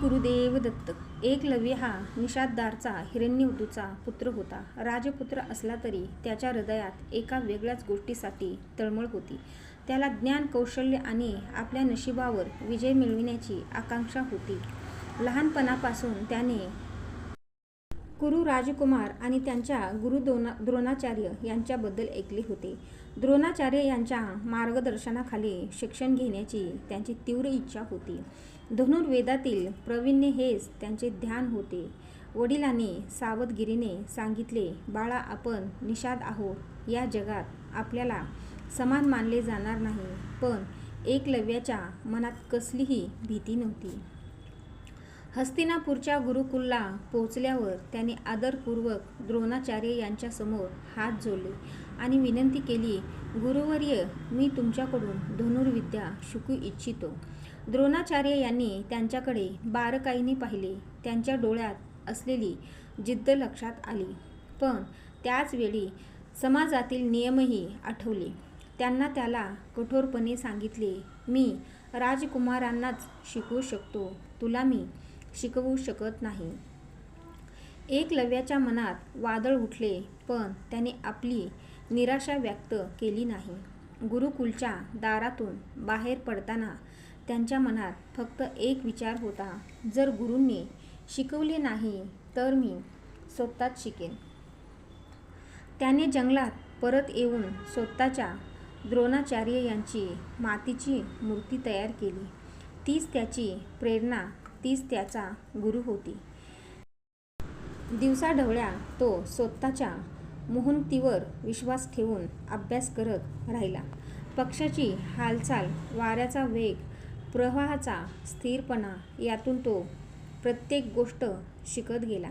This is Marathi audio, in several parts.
गुरुदेव दत्त. एकलव्य हा निषाददारचा हिरण्यवतूचा पुत्र होता. राजपुत्र असला तरी त्याच्या हृदयात एका वेगळ्याच गोष्टीसाठी तळमळ होती. त्याला ज्ञान कौशल्य आणि आपल्या नशिबावर विजय मिळविण्याची आकांक्षा होती. लहानपणापासून त्याने कुरु राजकुमार आणि त्यांच्या गुरु द्रोणाचार्य यांच्याबद्दल ऐकले होते. द्रोणाचार्य यांच्या मार्गदर्शनाखाली शिक्षण घेण्याची त्यांची तीव्र इच्छा होती. धनुर्वेदातील प्रवीण्य हेच त्यांचे ध्यान होते. वडिलांनी सावधगिरीने सांगितले बाळा आपण निषाद आहोत. या जगात आपल्याला समान मानले जाणार नाही. पण एकलव्याच्या मनात कसलीही भीती नव्हती. हस्तिनापूरच्या गुरुकुलला पोहोचल्यावर त्याने आदरपूर्वक द्रोणाचार्य यांच्यासमोर हात जोडले. आणि विनंती केली गुरुवर्य मी तुमच्याकडून धनुर्विद्या शिकू इच्छितो. द्रोणाचार्य यांनी त्यांच्याकडे बारकाईने पाहिले. त्यांच्या डोळ्यात असलेली जिद्द लक्षात आली. पण त्याचवेळी समाजातील नियमही आठवले. त्यांना त्याला कठोरपणे सांगितले मी राजकुमारांनाच शिकवू शकतो. तुला मी शिकवू शकत नाही. एकलव्याच्या मनात वादळ उठले पण त्याने आपली निराशा व्यक्त केली नाही. गुरुकुलच्या दारातून बाहेर पडताना त्यांच्या मनात फक्त एक विचार होता जर गुरूंनी शिकवले नाही तर मी स्वतःच शिकेन. त्याने जंगलात परत येऊन स्वतःच्या द्रोणाचार्य यांची मातीची मूर्ती तयार केली. तीच त्याची प्रेरणा तीच त्याचा गुरु होती. दिवसाढवळ्या तो स्वतःच्या मोहंतीवर विश्वास ठेवून अभ्यास करत राहिला. पक्षाची हालचाल वाऱ्याचा वेग प्रवाहाचा स्थिरपणा यातून तो प्रत्येक गोष्ट शिकत गेला.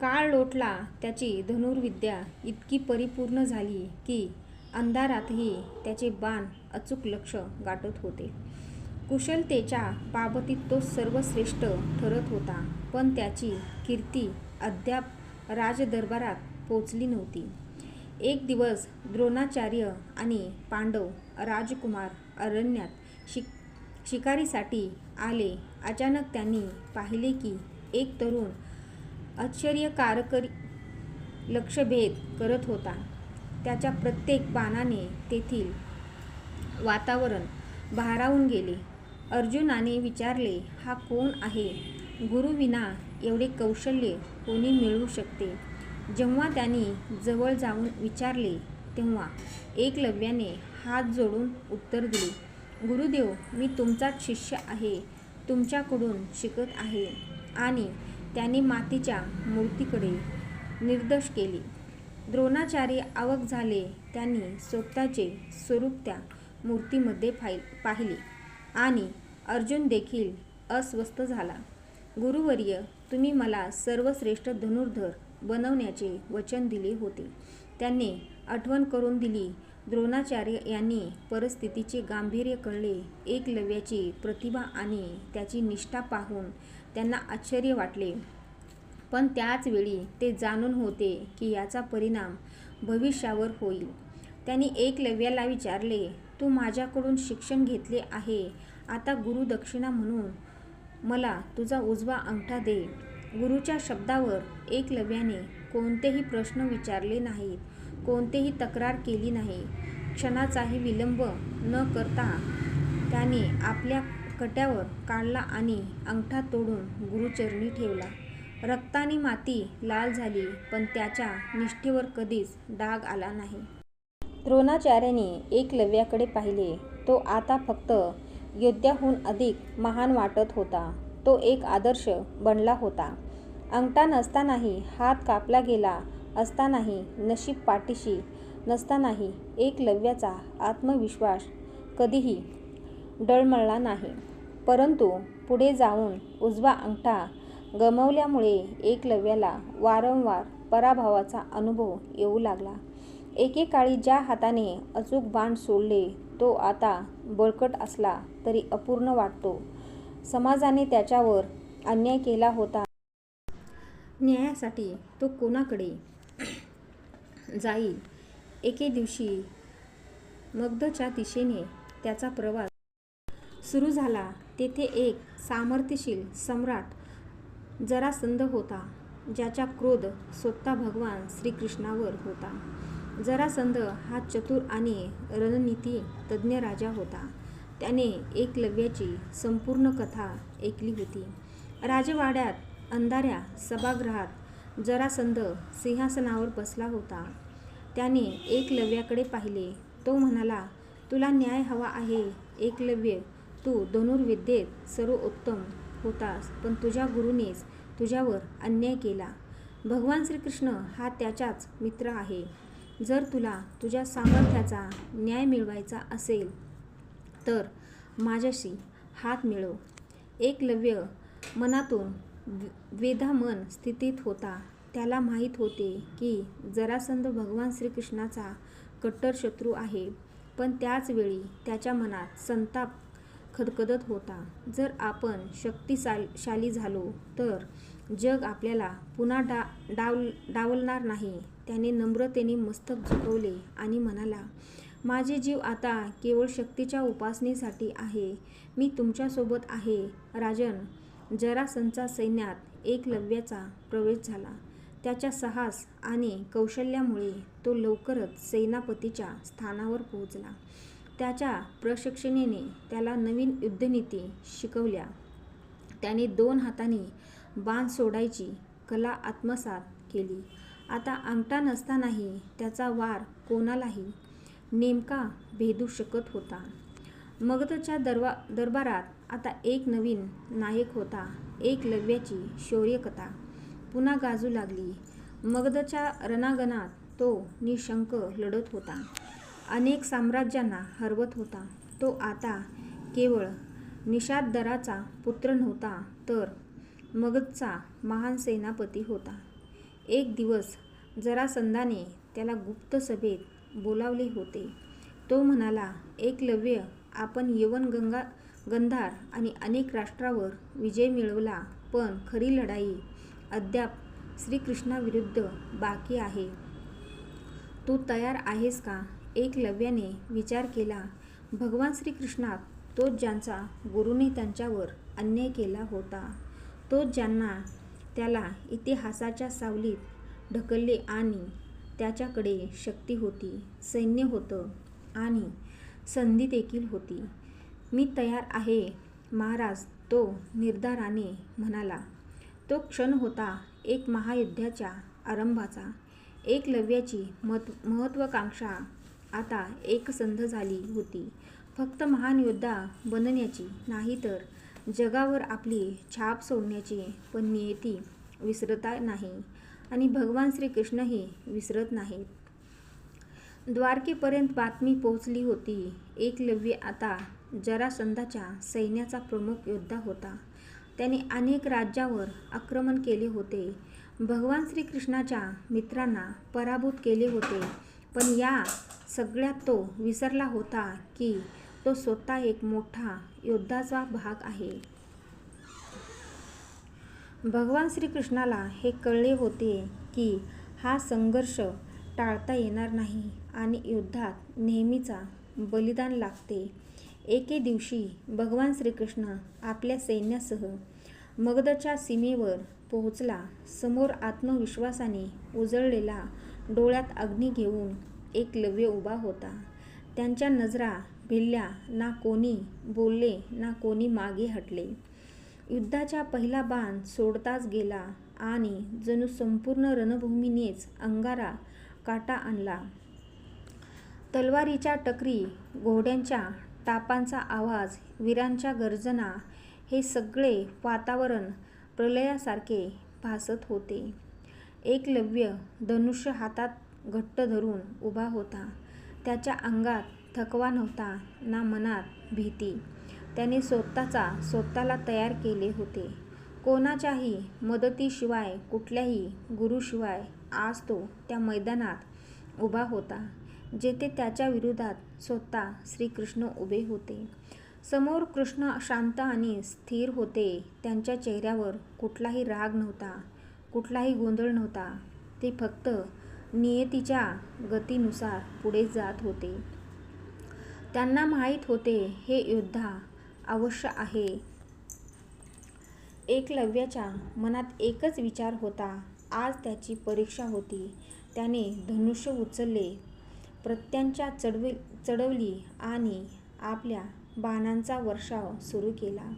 काळ लोटला त्याची धनुर्विद्या इतकी परिपूर्ण झाली की अंधारातही त्याचे बाण अचूक लक्ष गाठत होते. कुशलतेच्या बाबतीत तो सर्वश्रेष्ठ ठरत होता पण त्याची कीर्ती अद्याप राजदरबारात पोचली नव्हती. एक दिवस द्रोणाचार्य आणि पांडव राजकुमार अरण्यात शिक शिकारीसाठी आले. अचानक त्यांनी पाहिले की एक तरुण आश्चर्यकारकरी लक्षभेद करत होता. त्याच्या प्रत्येक बाणाने तेथील वातावरण भारावून गेले. अर्जुनाने विचारले हा कोण आहे? गुरुविना एवढे कौशल्य कोणी मिळवू शकते? जेव्हा त्यांनी जवळ जाऊन विचारले तेव्हा एकलव्याने हात जोडून उत्तर दिले गुरुदेव मी तुमचाच शिष्य आहे तुमच्याकडून शिकत आहे. आणि त्याने मातीच्या मूर्तीकडे निर्देश केले. द्रोणाचार्य आवक झाले त्यांनी स्वतःचे स्वरूप त्या मूर्तीमध्ये पाहि पाहिले. आणि अर्जुन देखील अस्वस्थ झाला. गुरुवर्य तुम्ही मला सर्वश्रेष्ठ धनुर्धर बनवण्याचे वचन दिले होते. त्यांनी आठवण करून दिली. द्रोणाचार्य यांनी परिस्थितीचे गांभीर्य कळले. एकलव्याची प्रतिभा आणि त्याची निष्ठा पाहून त्यांना आश्चर्य वाटले. पण त्याचवेळी ते जाणून होते की याचा परिणाम भविष्यावर होईल. त्यांनी एकलव्याला विचारले तू माझ्याकडून शिक्षण घेतले आहे. आता गुरुदक्षिणा म्हणून मला तुझा उजवा अंगठा दे. गुरुच्या शब्दावर एकलव्याने कोणतेही प्रश्न विचारले नाहीत कोणतेही तक्रार केली नाही. क्षणाचाही विलंब न करता त्याने आपल्या कट्यावर काढला आणि अंगठा तोडून गुरुचरणी ठेवला. रक्ताने माती लाल झाली पण त्याच्या निष्ठेवर कधीच डाग आला नाही. द्रोणाचार्याने एकलव्याकडे पाहिले. तो आता फक्त योद्ध्याहून अधिक महान वाटत होता. तो एक आदर्श बनला होता. अंगठा नसतानाही हात कापला गेला असतानाही नशीब पाठीशी नसतानाही एकलव्याचा आत्मविश्वास कधीही डळमळला नाही. परंतु पुढे जाऊन उजवा अंगठा गमावल्यामुळे एकलव्याला वारंवार पराभवाचा अनुभव येऊ लागला. एकेकाळी ज्या हाताने अचूक बाण सोडले तो आता बळकट असला तरी अपूर्ण वाटतो. समाजाने त्याच्यावर अन्याय केला होता. न्यायासाठी तो कोणाकडे जाईल? एके दिवशी मग्धच्या दिशेने त्याचा प्रवास सुरू झाला. तेथे एक सामर्थ्यशील सम्राट जरासंध होता ज्याचा क्रोध स्वतः भगवान श्रीकृष्णावर होता. जरासंध हा चतुर आणि रणनीती तज्ज्ञ राजा होता. त्याने एकलव्याची संपूर्ण कथा ऐकली होती. राजवाड्यात अंधाऱ्या सभागृहात जरासंध सिंहासनावर बसला होता. त्याने एकलव्याकडे पाहिले. तो म्हणाला तुला न्याय हवा आहे एकलव्य. तू धनुर्विद्येत सर्वोत्तम होतास पण तुझ्या गुरुनेच तुझ्यावर अन्याय केला. भगवान श्रीकृष्ण हा त्याचाच मित्र आहे. जर तुला तुझ्या सामर्थ्याचा न्याय मिळवायचा असेल तर माझ्याशी हात मिळव. एकलव्य मनातून द्वेधामन स्थितीत होता. त्याला माहीत होते की जरासंध भगवान श्रीकृष्णाचा कट्टर शत्रू आहे पण त्याचवेळी त्याच्या मनात संताप खदखदत होता. जर आपण शक्तिशाली झालो तर जग आपल्याला पुन्हा डा डाव डावलणार नाही. त्याने नम्रतेने मस्तक झुकवले आणि म्हणाला माझे जीव आता केवळ शक्तीच्या उपासनेसाठी आहे. मी तुमच्यासोबत आहे. राजन जरासंचा सैन्यात एकलव्याचा प्रवेश झाला. त्याच्या साहस आणि कौशल्यामुळे तो लवकरच सेनापतीच्या स्थानावर पोहोचला. त्याच्या प्रशिक्षणेने त्याला नवीन युद्धनीती शिकवल्या. त्याने दोन हातांनी बाण सोडायची कला आत्मसात केली. आता अंगठा नसतानाही त्याचा वार कोणालाही नेमका भेदू शकत होता. मगधच्या दरबा दरबारात आता एक नवीन नायक होता एक लव्याची शौर्यकथा. पुन्हा गाजू लागली. मगधच्या रणांगणात तो निशंक लढत होता. अनेक साम्राज्यांना हरवत होता. तो आता केवळ निषादराचा पुत्र नव्हता तर मगधचा महान सेनापती होता. एक दिवस जरासंधाने त्याला गुप्त सभेत बोलावले होते. तो म्हणाला एकलव्य आपण यवन गंगा गंधार आणि अनेक राष्ट्रावर विजय मिळवला पण खरी लढाई अद्याप श्रीकृष्णाविरुद्ध बाकी आहे. तू तयार आहेस का? एकलव्याने विचार केला. भगवान श्रीकृष्णात तोच ज्यांचा गुरुने त्यांच्यावर अन्याय केला होता तोच ज्यांना त्याला इतिहासाच्या सावलीत ढकलले आणि त्याच्याकडे शक्ती होती सैन्य होतं आणि संधी देखील होती. मी तयार आहे महाराज तो निर्धाराने म्हणाला. तो क्षण होता एक महायुद्धाच्या आरंभाचा. एकलव्याची मत महत्त्वाकांक्षा आता एकसंध झाली होती. फक्त महान योद्धा बनण्याची नाही तर जगावर आपली छाप सोडण्याची पण नियती विसरता नाही आणि भगवान श्रीकृष्णही विसरत नाहीत. द्वारकेपर्यंत बातमी पोहोचली होती. एकलव्य आता जरासंधाच्या सैन्याचा प्रमुख योद्धा होता. त्याने अनेक राज्यावर आक्रमण केले होते. भगवान श्रीकृष्णाच्या मित्रांना पराभूत केले होते. पण या सगळ्यात तो विसरला होता की तो स्वतः एक मोठा योद्धाचा भाग आहे. भगवान श्रीकृष्णाला हे कळले होते की हा संघर्ष टाळता येणार नाही आणि युद्धात नेहमीचा बलिदान लागते. एके दिवशी भगवान श्रीकृष्ण आपल्या सैन्यासह मगधच्या सीमेवर पोहोचला. समोर आत्मविश्वासाने उजळलेला डोळ्यात अग्नी घेऊन एकलव्य उभा होता. त्यांच्या नजरा भिल्ल्या ना कोणी बोलले ना कोणी मागे हटले. युद्धाचा पहिला बाण सोडताच गेला आणि जणू संपूर्ण रणभूमीनेच अंगारा काटा आणला. तलवारीच्या टकरी घोड्यांच्या टापांचा आवाज वीरांच्या गर्जना हे सगळे वातावरण प्रलयासारखे भासत होते. एकलव्य धनुष्य हातात घट्ट धरून उभा होता. त्याच्या अंगात थकवा नव्हता ना मनात भीती. त्याने स्वतःचा स्वतःला तयार केले होते. कोणाच्याही मदतीशिवाय कुठल्याही गुरुशिवाय आज तो त्या मैदानात उभा होता जेथे त्याच्या विरोधात स्वतः श्रीकृष्ण उभे होते. समोर कृष्ण शांत आणि स्थिर होते. त्यांच्या चेहऱ्यावर कुठलाही राग नव्हता कुठलाही गोंधळ नव्हता. ते फक्त नियतीच्या गतीनुसार पुढे जात होते. त्यांना माहीत होते हे योद्धा अवश्य आहे. एकलव्याच्या मनात एकच विचार होता. आज त्याची परीक्षा होती. त्याने धनुष्य उचलले, प्रत्यांच्या चढवी चढवली आणि आपल्या बाणांचा वर्षाव सुरू केला.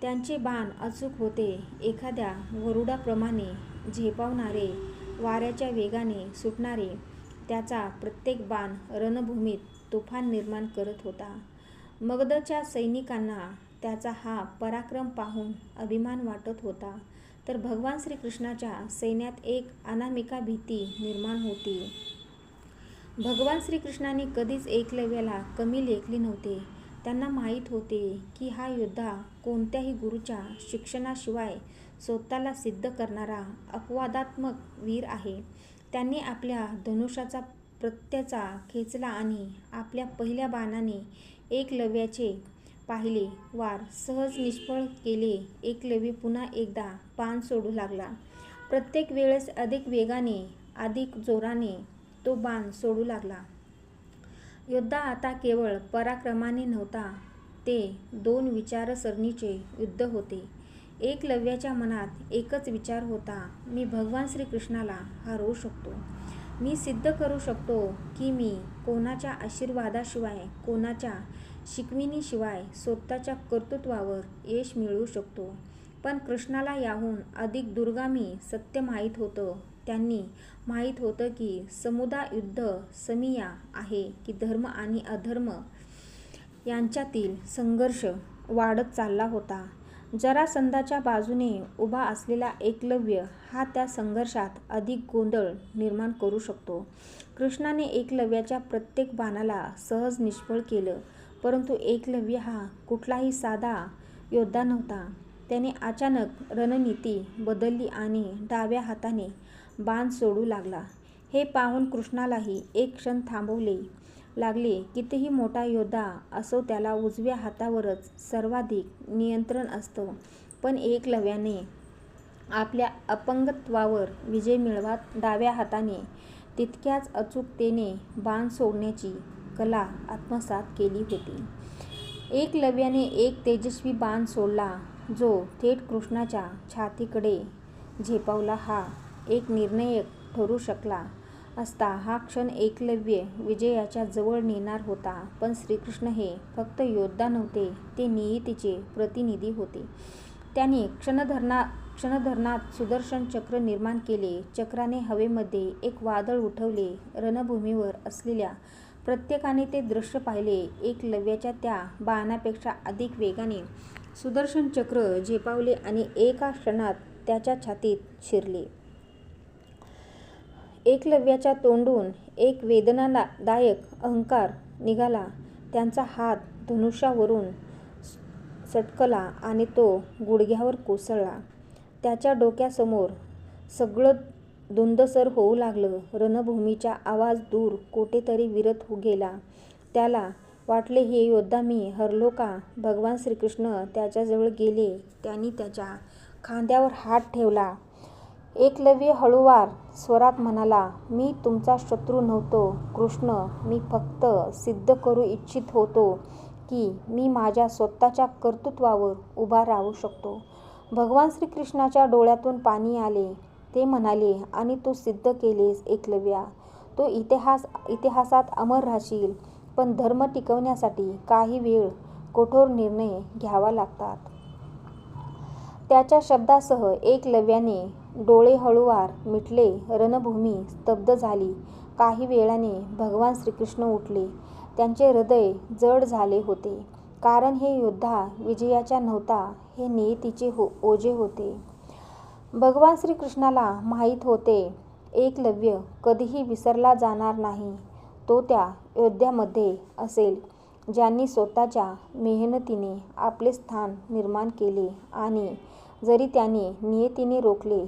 त्यांचे बाण अचूक होते. एखाद्या वरुडाप्रमाणे झेपावणारे, वाऱ्याच्या वेगाने सुटणारे. त्याचा प्रत्येक बाण रणभूमीत तुफान निर्माण करत होता. मगधच्या सैनिकांना त्याचा हा पराक्रम पाहून अभिमान वाटत होता, तर भगवान श्रीकृष्णाच्या सैन्यात एक अनामिका भीती निर्माण होती. भगवान श्रीकृष्णाने कधीच एकलव्याला कमी लेखले नव्हते. त्यांना माहीत होते की हा योद्धा कोणत्याही गुरुच्या शिक्षणाशिवाय स्वतःला सिद्ध करणारा अपवादात्मक वीर आहे. त्यांनी आपल्या धनुष्याचा प्रत्येचा खेचला आणि आपल्या पहिल्या बाणाने एकलव्याचे पाहिले वार सहज निष्फळ केले. एकलव्य पुन्हा एकदा बाण सोडू लागला. प्रत्येक वेळेस अधिक वेगाने, अधिक जोराने तो बाण सोडू लागला. योद्धा आता केवळ पराक्रमाने नव्हता, ते दोन विचारसरणीचे युद्ध होते. एकलव्याच्या मनात एकच विचार होता, मी भगवान श्रीकृष्णाला हरवू शकतो. मी सिद्ध करू शकतो की मी कोणाच्या आशीर्वादाशिवाय, कोणाच्या शिकविणीशिवाय स्वतःच्या कर्तृत्वावर यश मिळवू शकतो. पण कृष्णाला याहून अधिक दूरगामी सत्य माहीत होतं. त्यांनी माहीत होतं की समुदाय युद्ध समिया आहे की धर्म आणि अधर्म यांच्यातील संघर्ष वाढत चालला होता. जरासंधाच्या बाजूने उभा असलेला एकलव्य हा त्या संघर्षात अधिक गोंधळ निर्माण करू शकतो. कृष्णाने एकलव्याच्या प्रत्येक बाणाला सहज निष्फळ केलं. परंतु एकलव्य हा कुठलाही साधा योद्धा नव्हता. त्याने अचानक रणनीती बदलली आणि डाव्या हाताने बाण सोडू लागला. हे पाहून कृष्णालाही एक क्षण थांबवले लागले. कितीही मोठा योद्धा असो त्याला उजव्या हातावरच सर्वाधिक नियंत्रण असतं. पण एकलव्याने आपल्या अपंगत्वावर विजय मिळवत डाव्या हाताने तितक्याच अचूकतेने बाण सोडण्याची कला आत्मसात केली होती. एकलव्याने एक तेजस्वी बाण सोडला, जो थेट कृष्णाच्या छातीकडे झेपावला. हा एक निर्णायक ठरू शकला असता. हा क्षण एकलव्य विजयाच्या जवळ नेणार होता. पण श्रीकृष्ण हे फक्त योद्धा नव्हते, ते नियतीचे प्रतिनिधी होते. त्याने क्षणभरात सुदर्शन चक्र निर्माण केले. चक्राने हवेमध्ये एक वादळ उठवले. रणभूमीवर असलेल्या प्रत्येकाने ते दृश्य पाहिले. एकलव्याच्या त्या बाणापेक्षा अधिक वेगाने सुदर्शन चक्र झेपावले आणि एका क्षणात त्याच्या छातीत शिरले. एकलव्याच्या तोंडून एक वेदनादायक अहंकार निघाला. त्यांचा हात धनुष्यावरून सटकला आणि तो गुडघ्यावर कोसळला. त्याच्या डोक्यासमोर सगळं धुंदसर होऊ लागलं. रणभूमीचा आवाज दूर कोठेतरी विरत हो गेला. त्याला वाटले हे योद्धा मी हरलो का? भगवान श्रीकृष्ण त्याच्याजवळ गेले. त्यांनी त्याच्या खांद्यावर हात ठेवला. एकलव्य हळुवार स्वरात म्हणाला, मी तुमचा शत्रू नव्हतो कृष्ण. मी फक्त सिद्ध करू इच्छित होतो की मी माझ्या स्वतःच्या कर्तृत्वावर उभा राहू शकतो. भगवान श्रीकृष्णाच्या डोळ्यातून पाणी आले. ते म्हणाले, आणि तू सिद्ध केलेस एकलव्या. तो इतिहास इतिहासात अमर राहशील. पण धर्म टिकवण्यासाठी काही वेळ कठोर निर्णय घ्यावा लागतात. त्याच्या शब्दासह एकलव्याने डोळे हळुवार मिटले. रणभूमी स्तब्ध झाली. काही वेळाने भगवान श्रीकृष्ण उठले. त्यांचे हृदय जड झाले होते. कारण हे योद्धा विजयाचा नव्हता, हे नियतीचे हो, ओझे होते. भगवान श्रीकृष्णाला माहीत होते, एकलव्य कधीही विसरला जाणार नाही. तो त्या योद्ध्यांमध्ये असेल, ज्यांनी स्वतःच्या मेहनतीने आपले स्थान निर्माण केले आणि जरी त्याने नियतीने रोखले